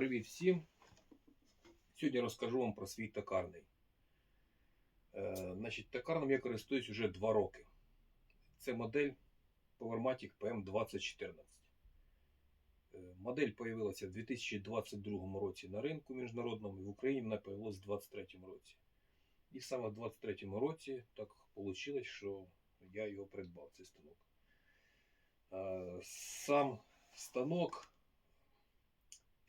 Привіт всім! Сьогодні розкажу вам про свій токарний. Е, значить, токарним я користуюсь вже 2 роки. Це модель Powermatic PM2014. Е, модель з'явилася в 2022 році на ринку міжнародному і в Україні вона з'явилася в 2023 році. І саме в 2023 році так вийшло, що я його придбав, цей станок. Е, Сам станок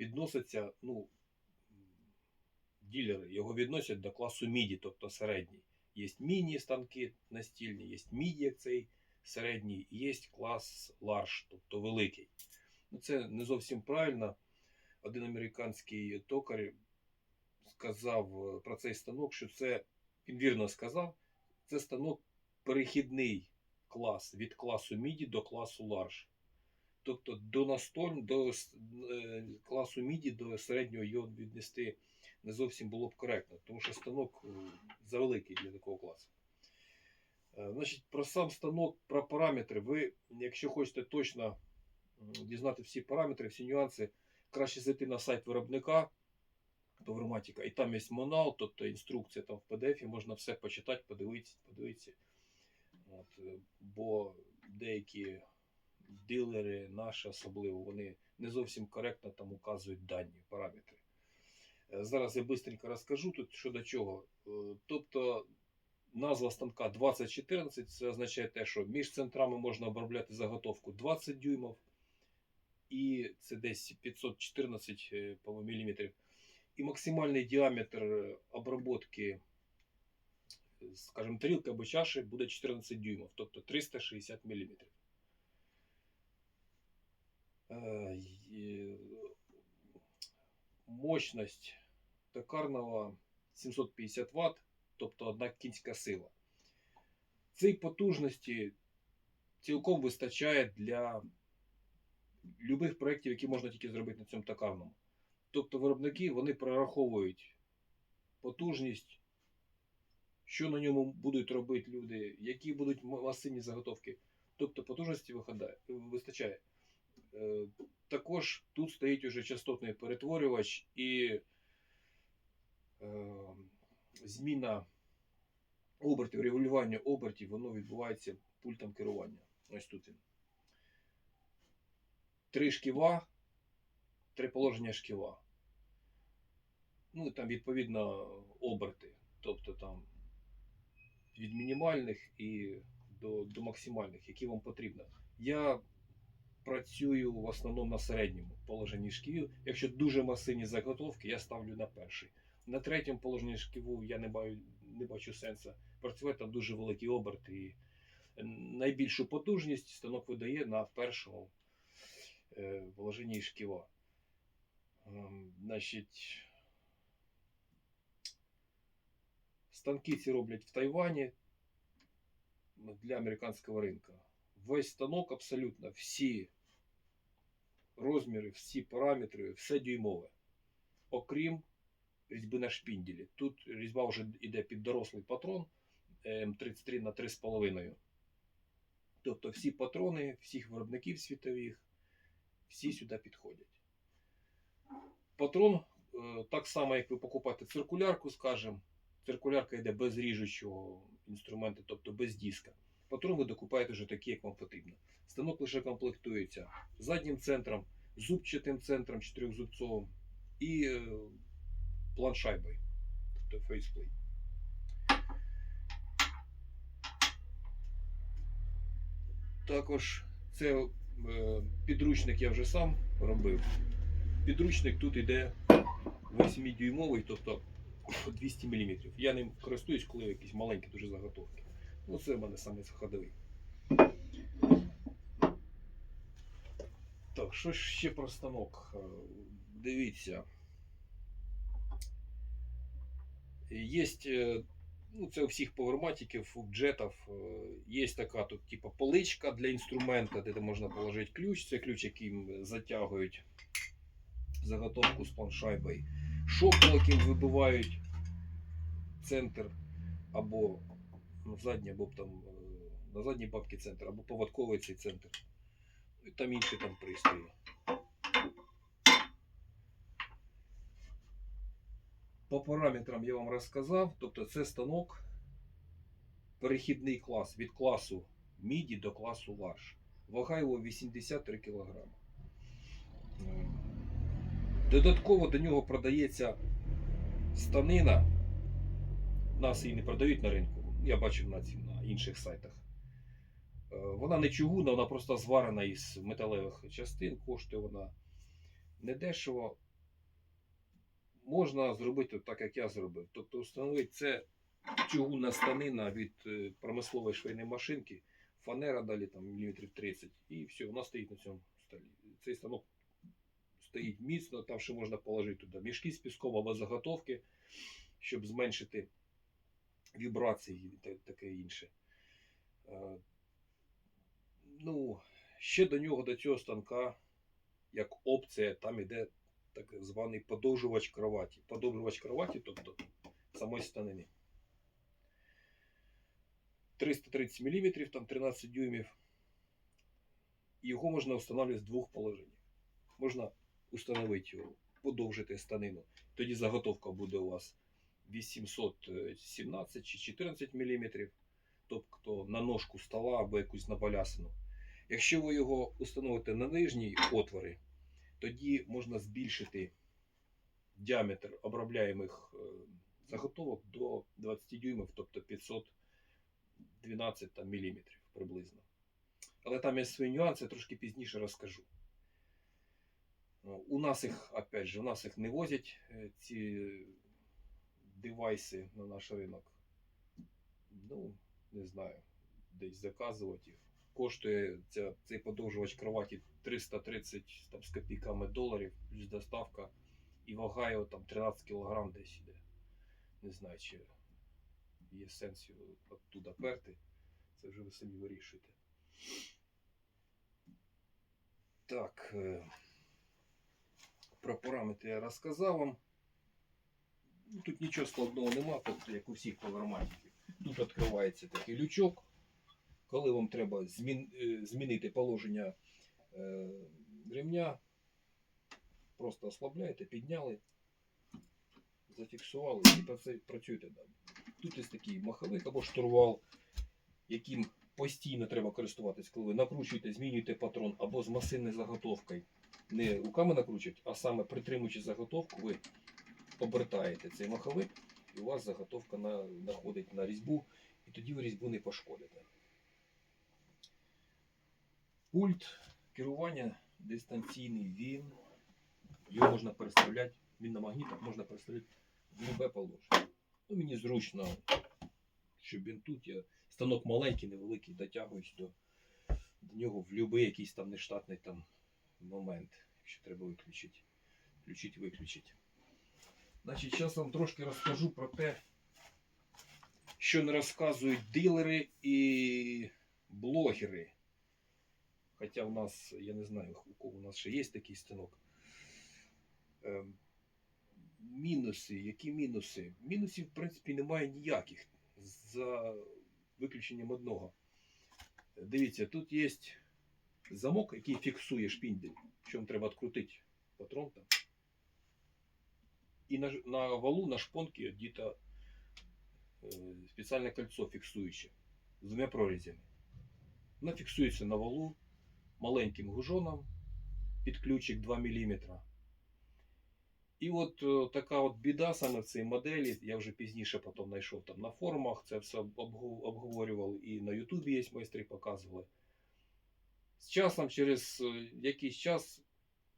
відноситься, ну, ділери його відносять до класу MIDI, тобто середній. Є міні-станки настільні, є MIDI, як цей середній, є клас Large, тобто великий. Ну, це не зовсім правильно. Один американський токар сказав е, про цей станок, що це, він вірно сказав, це станок перехідний клас від класу MIDI до класу Large. Тобто до настоль, до е, класу MIDI, до середнього його віднести не зовсім було б коректно, тому що станок е, завеликий для такого класу. Е, Значить, про сам станок, про параметри. Ви, якщо хочете точно дізнати всі параметри, всі нюанси, краще зайти на сайт виробника Powermatic, і там є мануал, тобто інструкція там в PDF, можна все почитати, подивитися, подивитися. От, бо деякі дилери, наші особливо, вони не зовсім коректно там указують дані параметри. Е, Зараз я швидко розкажу тут що до чого. Е, Тобто назва станка 2014 це означає те, що між центрами можна обробляти заготовку 20 дюймів, і це десь 514 е, міліметрів. І максимальний діаметр обробки, скажімо, тарілки або чаші буде 14 дюймів, тобто 360 міліметрів. Е, Мощність токарного 750 Вт, тобто одна кінська сила. Цієї потужності цілком вистачає для любих проєктів, які можна тільки зробити на цьому токарному. Тобто виробники вони прораховують потужність, що на ньому будуть робити люди, які будуть масивні заготовки. Тобто потужності вистачає. Е, Також тут стоїть уже частотний перетворювач і е, зміна обертів, регулювання обертів, воно відбувається пультом керування. Ось тут він. Три шківа, три положення шківа. Ну і там відповідно оберти. Тобто там від мінімальних і до, до максимальних, які вам потрібно. Я працюю в основному на середньому положенні шківів. Якщо дуже масивні заготовки, я ставлю на перший. На третьому положенні шківу я не бачу, не бачу сенсу. Працювати там дуже великий оберт і найбільшу потужність станок видає на першому е, положенні шківа. Ем, Значить, станки ці роблять в Тайвані для американського ринку. Весь станок абсолютно всі розміри, всі параметри, все дюймове. Окрім різьби на шпінделі. Тут різьба вже йде під дорослий патрон М33 на 3,5. Тобто всі патрони, всіх виробників світових, всі сюди підходять. Патрон, е, так само, як ви покупаєте циркулярку, скажімо, циркулярка йде без ріжучого інструменту, тобто без диска. Патрон ви докупаєте вже такий, як вам потрібно. Станок лише комплектується заднім центром, зубчатим центром чотирьохзубцовим і е, планшайбою, тобто фейсплей. Також це е, підручник я вже сам робив. Підручник тут йде 8-дюймовий, тобто 200 мм. Я ним користуюсь, коли якісь маленькі дуже заготовки. Ну, це в мене саме ходовий. Так, що ще про станок? Е, Дивіться. Є, ну, це у всіх поверматиків, у джетів, є така тут, типу, поличка для інструмента, де можна положити ключ. Це ключ, яким затягують заготовку з планшайбою. Шоп, вибивають центр або на задній, або там е, на задній бабки центр, або поводковий цей центр. Ну, І там інші там пристрої. По параметрам я вам розказав, тобто це станок перехідний клас від класу MIDI до класу Large. Вага його 83 кг. Додатково до нього продається станина. Нас її не продають на ринку. Я бачив на, ці- на інших сайтах. Е, Вона не чугунна, вона просто зварена із металевих частин. Коштує вона недешево. Можна зробити так, як я зробив. Тобто встановити це чугунна станина від е, промислової швейної машинки, фанера далі там міліметрів 30, і все, вона стоїть на цьому столі. Цей станок стоїть міцно, там ще можна положити туди мішки з піском або заготовки, щоб зменшити вібрації і та- таке інше. Е, Ну, ще до нього, до цього станка, як опція, там іде так званий подовжувач кроваті. Подовжувач кроваті, тобто самої станини. 330 мм, там 13 дюймів. Його можна встановлювати з двох положень. Можна установити його, подовжити станину. Тоді заготовка буде у вас 817 чи 14 мм, тобто на ножку стола або якусь на балясину. Якщо ви його установите на нижній отвори, тоді можна збільшити діаметр обробляємих е, заготовок до 20 дюймів, тобто 512 там, міліметрів приблизно. Але там є свої нюанси, трошки пізніше розкажу. Ну, У нас їх, опять же, у нас їх не возять е, ці девайси на наш ринок. Ну, не знаю, десь заказувати їх. Коштує ця, цей подовжувач кроваті 330 там, з копійками доларів, плюс доставка. І вага його там 13 кг десь іде. Не знаю, чи є сенс оттуда перти. Це вже ви самі вирішуєте. Так. е, Про параметри я розказав вам. Ну, Тут нічого складного нема, тобто, як у всіх поверматиків. Тут відкривається такий лючок. Коли вам треба змін, е, змінити положення е, ремня, просто ослабляєте, підняли, зафіксували і працюєте далі. Тут є такий маховик або штурвал, яким постійно треба користуватись, коли ви накручуєте, змінюєте патрон або з масивною заготовкою. Не руками накручують, а саме притримуючи заготовку, ви обертаєте цей маховик, і у вас заготовка на, находить на різьбу, і тоді ви різьбу не пошкодите. Пульт керування дистанційний він. Його можна переставляти, він на магнітах можна переставляти в любе положення. Ну, мені зручно, щоб він тут. Я... Станок маленький, невеликий, дотягуюсь до, до нього в будь-який якийсь там нештатний там момент, якщо треба виключити. Включити, виключити. Значить, зараз вам трошки розкажу про те, що не розказують дилери і блогери. Хоча в нас, я не знаю, у кого у нас ще є такий станок. Ем, мінуси, які мінуси? Мінусів, в принципі, немає ніяких. За виключенням одного. Дивіться, тут є замок, який фіксує шпіндель. Що вам треба відкрутити патрон там. І на, на валу, на шпонці одіто е, спеціальне кольцо фіксуюче з двома прорізями. Воно фіксується на валу маленьким гужоном під ключик 2 мм. І от е, така от біда саме в цій моделі. Я вже пізніше потім знайшов там на форумах, це все обговорював і на Ютубі є майстри показували. З часом, через е, якийсь час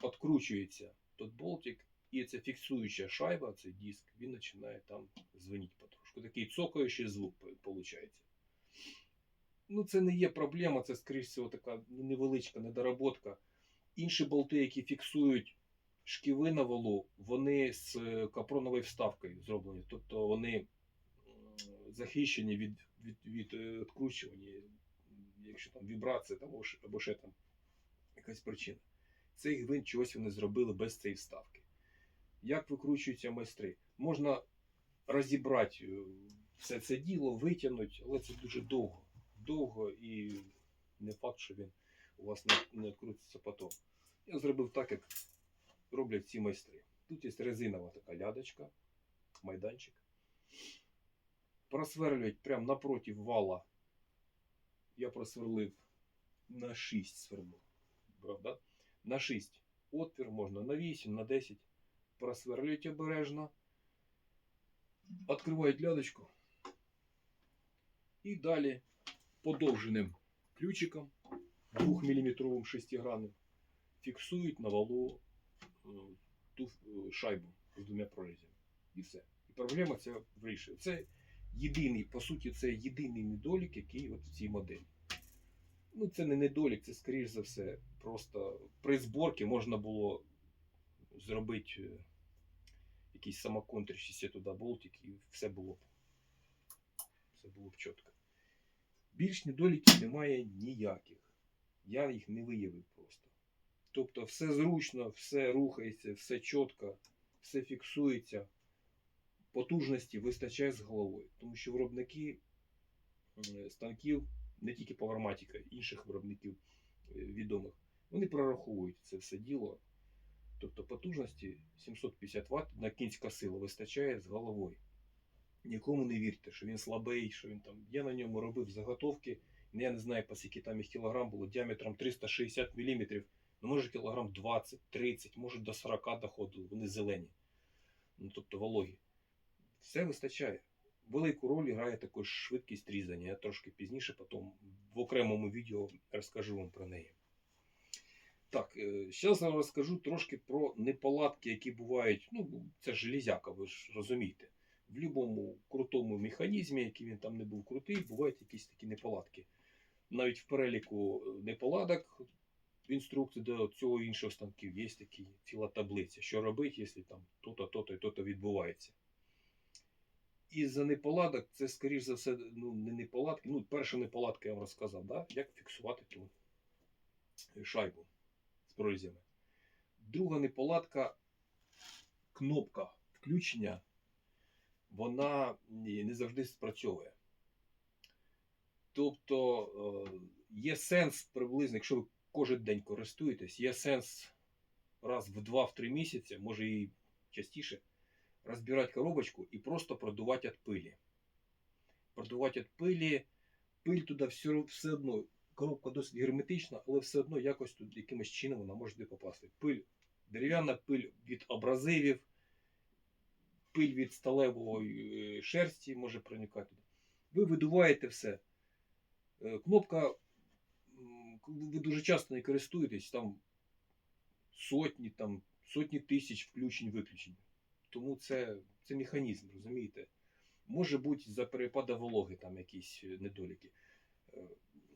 відкручується тот болтик, і ця фіксуюча шайба, цей диск, він починає там дзвонити потрошку. Такий цокаючий звук виходить. Ну, це не є проблема, це, скоріш всього, така невеличка недоработка. Інші болти, які фіксують шківи на валу, вони з е, капроновою вставкою зроблені. Тобто вони захищені від, від, від е, відкручування, якщо там вібрація або, ш- або ще там якась причина. Цей гвинт чогось вони зробили без цієї вставки. Як викручуються майстри? Можна розібрати е, все це діло, витягнути, але це дуже довго. Довго і не факт, що він у вас не, крутиться потім. Я зробив так, як роблять ці майстри. Тут є резинова така лядочка. майданчик. Просверлюють прямо напроти вала. Я просверлив на 6 сверло. Правда? На 6 отвір можна, на 8, на 10. Просверлюють обережно. Відкривають лядочку. І далі подовженим ключиком 2-мм шестигранним фіксують на валу е, ту е, шайбу з двома прорізями. І все. І проблема ця вирішує. Це єдиний, по суті, це єдиний недолік, який от в цій моделі. Ну, це не недолік, це, скоріш за все, просто при зборці можна було зробити е, якийсь самоконтр, ще туди болтик, і все було б. Все було б чітко. Більш недоліків немає ніяких. Я їх не виявив просто. Тобто все зручно, все рухається, все чітко, все фіксується. Потужності вистачає з головою. Тому що виробники станків, не тільки Powermatic, інших виробників е, відомих, вони прораховують це все діло. Тобто потужності 750 Вт на кінська сила вистачає з головою. Нікому не вірте, що він слабий, що він там. Я на ньому робив заготовки. Я не знаю, по скільки там їх кілограм було, діаметром 360 мм. Ну, може кілограм 20, 30, може до 40 доходило, вони зелені. Ну, тобто вологі. Все вистачає. Велику роль грає також швидкість різання. Я трошки пізніше потім в окремому відео розкажу вам про неї. Так, зараз я вам розкажу трошки про неполадки, які бувають. Ну, це железяка, ви ж розумієте. В будь-якому крутому механізмі, який він там не був крутий, бувають якісь такі неполадки. Навіть в переліку неполадок в інструкції до цього іншого станків є такі ціла таблиця, що робити, якщо там то-то, то-то і то-то відбувається. І за неполадок це, скоріш за все, ну, не неполадки. Ну, перша неполадка я вам розказав, да? як фіксувати ту шайбу з. Друга неполадка кнопка включення, вона не завжди спрацьовує. Тобто е, є сенс приблизно, якщо ви кожен день користуєтесь, є сенс раз в 2-3 місяці, може і частіше, розбирати коробочку і просто продувати від пилі. Продувати від пилі, пиль туди все, все одно, коробка досить герметична, але все одно якось тут якимось чином вона може туди попасти. Пиль, дерев'яна пиль від абразивів, пиль від сталевої е, шерсті може проникати туди. Ви видуваєте все. Е, Кнопка, ви дуже часто не користуєтесь, там сотні, там, сотні тисяч включень-виключень. Тому це, це механізм, розумієте? Може бути за перепада вологи там якісь е, недоліки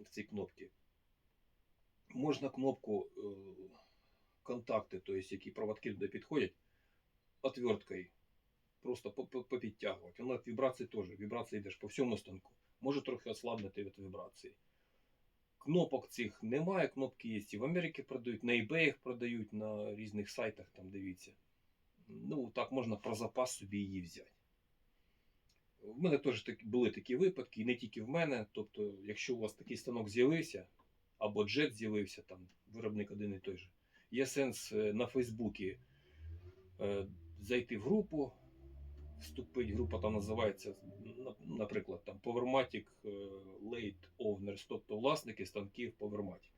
в цій кнопці. Можна кнопку е, контакти, тобто які проводки туди підходять, отверткою просто по- по- попідтягувати. Вона вібрації теж. Вібрація йдеш по всьому станку. Може трохи ослабнути від вібрації. Кнопок цих немає, кнопки є і в Америці продають, на eBay продають на різних сайтах, там дивіться. Ну, так можна про запас собі її взяти. В мене теж такі, були такі випадки, і не тільки в мене. Тобто, якщо у вас такий станок з'явився, або джет з'явився, там виробник один і той же, є сенс е, на Фейсбуці е, зайти в групу, вступити, група там називається, наприклад, там Powermatic е, Late Owners, тобто власники станків Powermatic.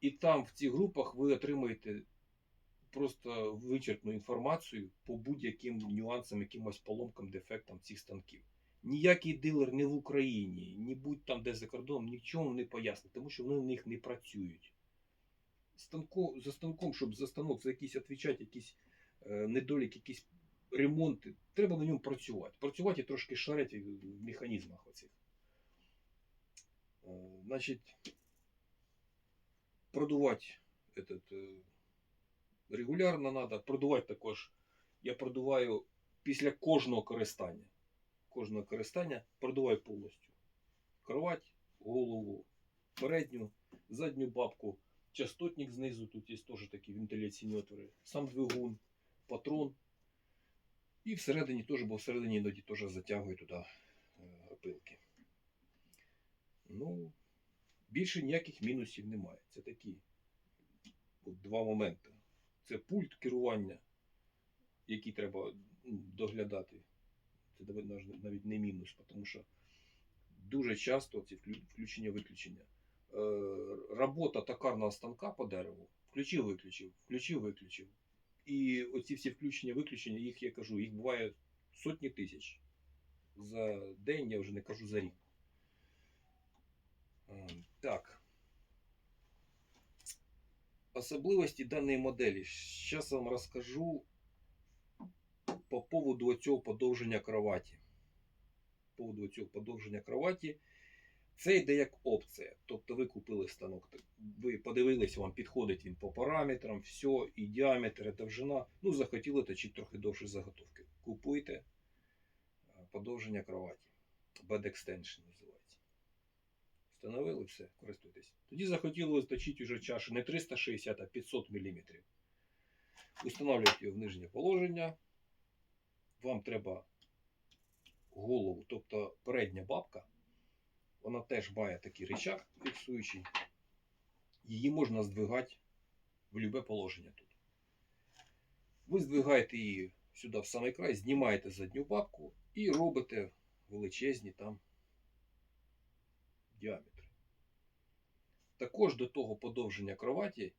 І там в цих групах ви отримаєте просто вичерпну інформацію по будь-яким нюансам, якимось поломкам, дефектам цих станків. Ніякий дилер не в Україні, ні будь там де за кордоном, нічого не пояснить, тому що вони в них не працюють. Станко, за станком, щоб за станок за якісь відповідати, якісь е, недоліки, якісь ремонти, треба на ньому працювати. Працювати і трошки шарити в механізмах оцих. Е, Значить, продувати этот, е, регулярно треба, продувати також. Я продуваю після кожного користання. Кожного користання продуваю повністю. Кровать, голову, передню, задню бабку, частотник знизу, тут є теж такі вентиляційні отвори, сам двигун, патрон. І всередині теж, бо всередині іноді теж затягую туди е, опилки. Ну, більше ніяких мінусів немає. Це такі от два моменти. Це пульт керування, який треба ну, доглядати. Це навіть не мінус, тому що дуже часто ці включення-виключення. Е, робота токарного станка по дереву. Включив, виключив, включив, виключив. І оці всі включення-виключення, їх я кажу, їх буває сотні тисяч. За день, я вже не кажу за рік. Е, Так. Особливості даної моделі. Зараз вам розкажу по поводу цього подовження кроваті. По поводу цього подовження кроваті. Це йде як опція. Тобто ви купили станок, ви подивились, вам підходить він по параметрам, все, і діаметр, і довжина. Ну, захотіли точити трохи довше заготовки. Купуйте е, подовження кроваті. Bed Extension називається. Встановили все, користуйтесь. Тоді захотіли точити вже чашу не 360, а 500 мм. Установлюєте його в нижнє положення. Вам треба голову, тобто передня бабка. Вона теж має такий рычаг фіксуючий. Її можна здвигати в будь-яке положення тут. Ви здвигаєте її сюди в самий край, знімаєте задню бабку і робите величезні там діаметри. Також до того подовження кроваті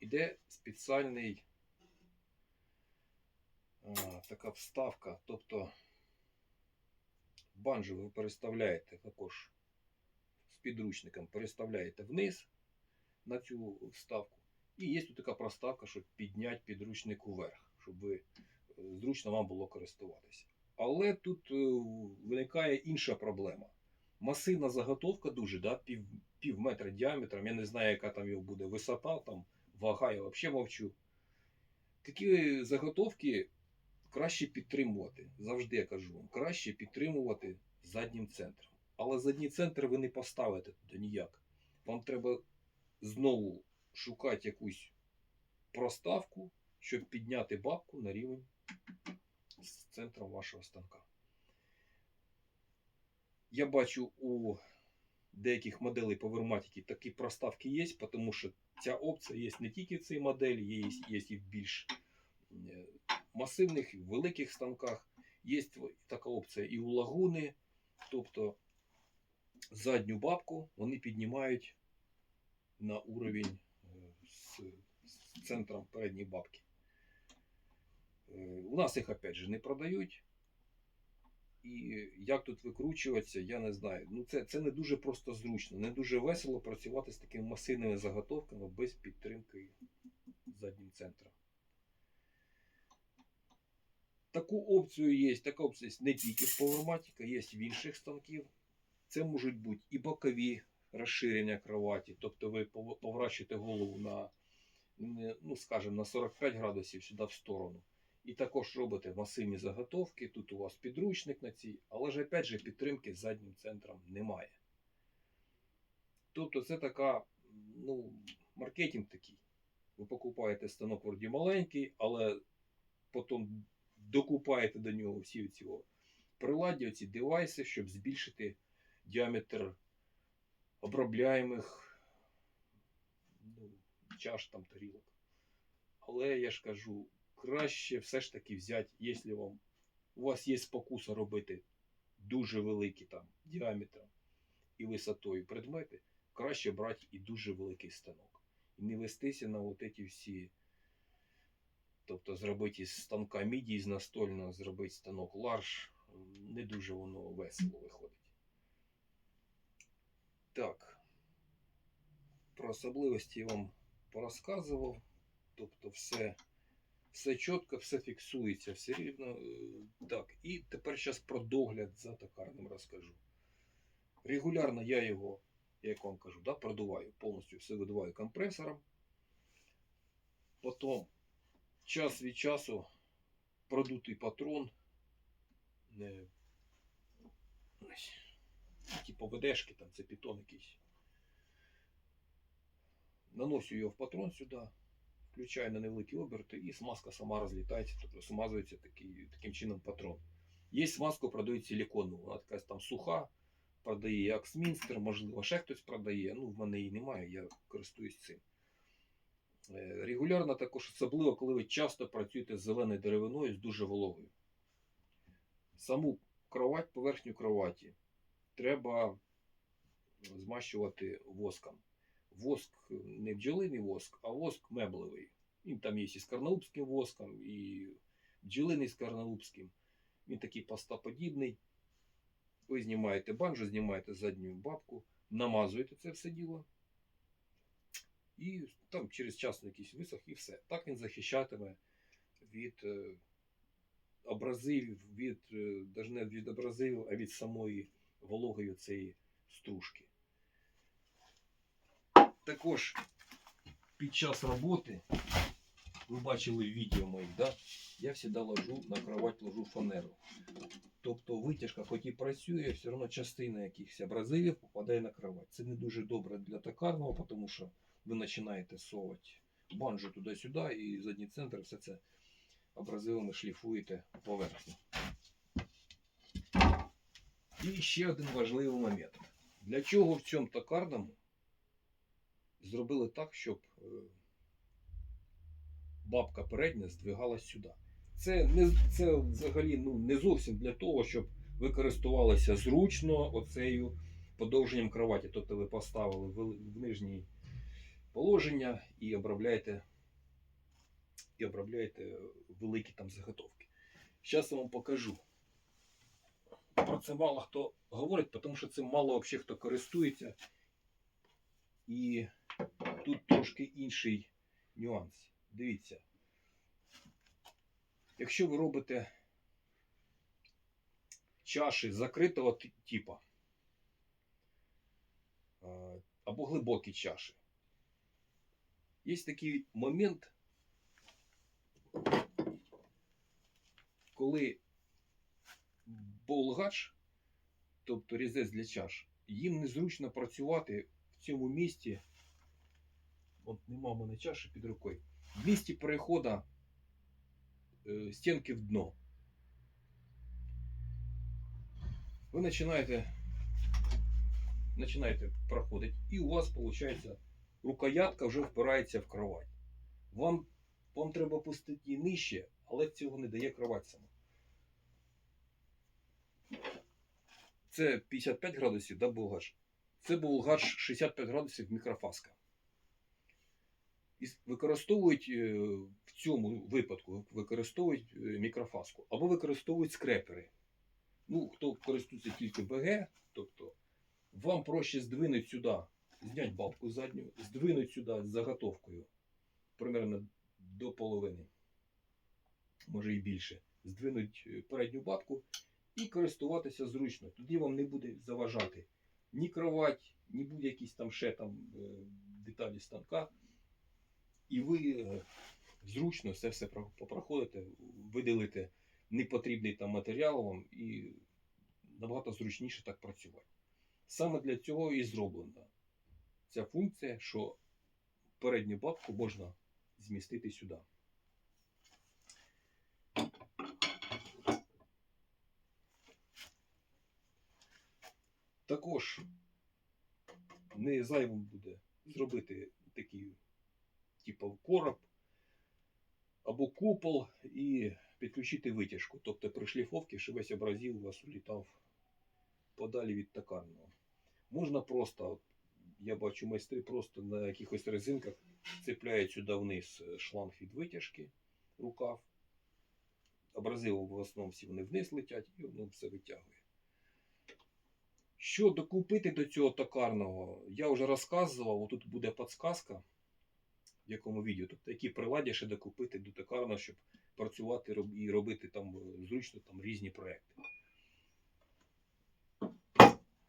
йде спеціальний а, така вставка. Тобто банджу ви переставляєте також з підручником, переставляєте вниз на цю вставку. І є тут така проставка, щоб підняти підручник уверх, щоб ви, е, зручно вам було користуватися. Але тут е, виникає інша проблема. Масивна заготовка дуже, да, пів, пів метра діаметром. Я не знаю, яка там його буде висота, там вага, я взагалі мовчу. Такі заготовки краще підтримувати. Завжди я кажу вам, краще підтримувати заднім центром. Але задній центр ви не поставите туди ніяк. Вам треба знову шукати якусь проставку, щоб підняти бабку на рівень з центром вашого станка. Я бачу у деяких моделей поверматики такі проставки є, тому що ця опція є не тільки в цій моделі, є, є і в більш е, масивних, великих станках. Є така опція і у лагуни, тобто задню бабку вони піднімають на уровень е, з, з центром передньої бабки. Е, У нас їх опять же не продають. І як тут викручуватися, я не знаю. Ну це, це не дуже просто зручно, не дуже весело працювати з такими масивними заготовками без підтримки заднім центром. Таку опцію є, така опція є не тільки в Powermatic, є в інших станків. Це можуть бути і бокові розширення кроваті, тобто ви пов- поворачуєте голову на, ну, скажімо, на 45 градусів сюди в сторону. І також робите масивні заготовки. Тут у вас підручник на цій, але ж опять же підтримки заднім центром немає. Тобто це така, ну, маркетинг такий. Ви покупаєте станок вроді маленький, але потім докупаєте до нього всі ці приладдя, ці девайси, щоб збільшити діаметр обробляємих ну, чаш там тарілок. Але я ж кажу, краще все ж таки взяти, якщо вам у вас є спокуса робити дуже великі там діаметром і висотою предмети, краще брати і дуже великий станок. І не вестися на от ці всі. Тобто зробити із станка міді, з настольного зробити станок ларш, не дуже воно весело виходить. Так. Про особливості я вам порозказував. Тобто все, все чітко, все фіксується, все рівно. Е, Так, і тепер зараз про догляд за токарним розкажу. Регулярно я його, як вам кажу, да, продуваю, повністю все видуваю компресором. Потім час від часу продутий патрон. Не, типу ВДшки, там це пітон якийсь. Наношу його в патрон сюди, включаю на невеликі оберти, і смазка сама розлітається, тобто смазується такий, таким чином патрон. Є смазку, продають силіконну, вона така там суха, продає як Смінстер, можливо, ще хтось продає. Ну, в мене її немає, я користуюсь цим. Е, Регулярно також, особливо, коли ви часто працюєте з зеленою деревиною з дуже вологою. саму кровать, поверхню кроваті треба змащувати воском. Воск не бджолиний воск, а воск меблевий. Він там є і з карнаубським воском, і бджолиний з карнаубським. Він такий пастоподібний. Ви знімаєте банджо, знімаєте задню бабку, намазуєте це все діло. І там через час якийсь висох і все. Так він захищатиме від е, абразивів, від, е, даже не від абразивів, а від самої вологої цієї стружки. Також під час роботи, ви бачили відео моїх, да? я завжди ложу на кровать ложу фанеру. Тобто витяжка, хоч і працює, все одно частина якихось абразивів попадає на кровать. Це не дуже добре для токарного, тому що ви починаєте совати банджу туди-сюди і задній центр все це абразивами шліфуєте поверхню. І ще один важливий момент. Для чого в цьому токарному зробили так, щоб е, бабка передня здвигалась сюди. Це, не, це взагалі ну, не зовсім для того, щоб ви користувалися зручно оцею подовженням кроваті. Тобто ви поставили в, в нижнє положення і обробляєте, і обробляєте великі там заготовки. Зараз я вам покажу. Про це мало хто говорить, тому що цим мало взагалі хто користується. І тут трошки інший нюанс. Дивіться. Якщо ви робите чаші закритого ти- типа е, або глибокі чаші, є такий момент, коли болгач, тобто різець для чаш, їм незручно працювати в цьому місці. От нема мене чаші під рукою. В місці переходу е, стінки в дно. Ви починаєте, починаєте проходити, і у вас виходить рукоятка вже впирається в кровать. Вам, вам треба пустити її нижче, але цього не дає кровать сама. Це 55 градусів, да, булгаш? Це булгаш 65 градусів мікрофаска. І використовують е, в цьому випадку використовують е, мікрофаску або використовують скрепери. Ну, хто користується тільки БГ, тобто вам проще здвинути сюди, зняти бабку задню, здвинути сюди з заготовкою примерно до половини, може і більше. Здвинуть е, передню бабку і користуватися зручно. Тоді вам не буде заважати ні кровать, ні будь-якісь там ще там е, деталі станка. І ви е, зручно все все про- попроходите, виділите непотрібний там матеріал вам і набагато зручніше так працювати. Саме для цього і зроблена ця функція, що передню бабку можна змістити сюди. Також не зайвим буде зробити такий типу короб або купол і підключити витяжку. Тобто при шліфовці, щоб весь абразив у вас улітав подалі від токарного. Можна просто, от, я бачу майстри просто на якихось резинках цепляють сюди вниз е, шланг від витяжки, рукав. Абразиви в основному всі вони вниз летять і воно все витягує. Що докупити до цього токарного, я вже розказував, тут буде підсказка, в якому відео, тобто які приладдя ще докупити до токарного, щоб працювати і робити там е, зручно там різні проекти.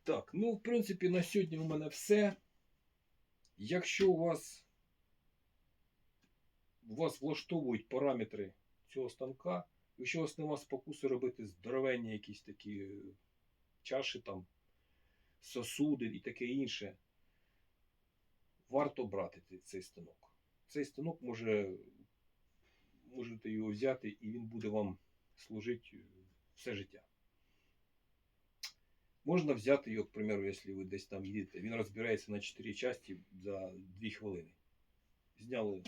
Так, ну в принципі на сьогодні у мене все. Якщо у вас, у вас влаштовують параметри цього станка, якщо у вас нема спокуси робити здоровенні якісь такі е, чаші, там, сосуди і таке інше, варто брати цей- цей станок. Цей станок може, можете його взяти і він буде вам служити е, все життя. Можна взяти його, к примеру, якщо ви десь там їдете. Він розбирається на 4 часті за 2 хвилини. Зняли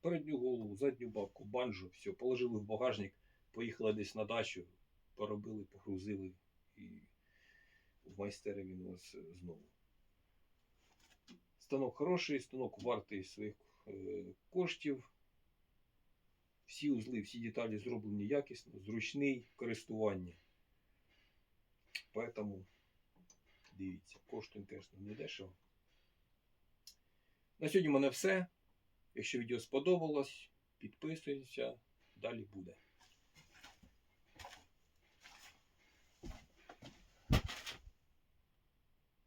передню голову, задню бабку, банджу, все, положили в багажник, поїхали десь на дачу, поробили, погрузили і в майстері він у нас знову. Станок хороший, станок вартий своїх е, коштів. Всі узли, всі деталі зроблені якісно, зручний в користуванні. Поэтому дивіться, коштує, звісно, не дешево. На сьогодні в мене все. Якщо відео сподобалось, підписуйтеся, далі буде.